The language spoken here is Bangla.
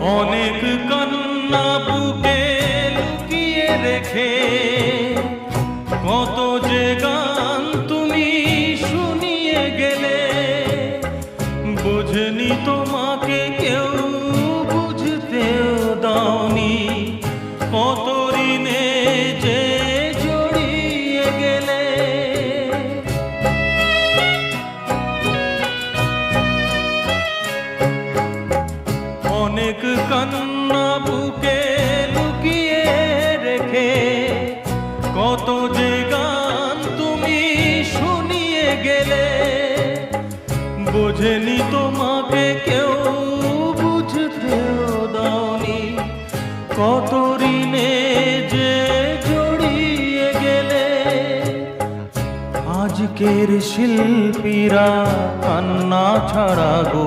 অনেক কান্না বুকে লুকিয়ে রেখে, কত যে গান তুমি শুনিয়ে গেলে, বুঝনি তোমাকে কেউ, বুঝতেও দাওনি কত অনেক কান্না বুকে লুকিয়ে রেখে। কত যে গান তুমি শুনিয়ে গেলে, বোঝেনি তোমাকে কেউ, বুঝতেও দাওনি। কত ঋণে যে জড়িয়ে গেলে, আজকের শিল্পীরা কান্না ছাড়া গো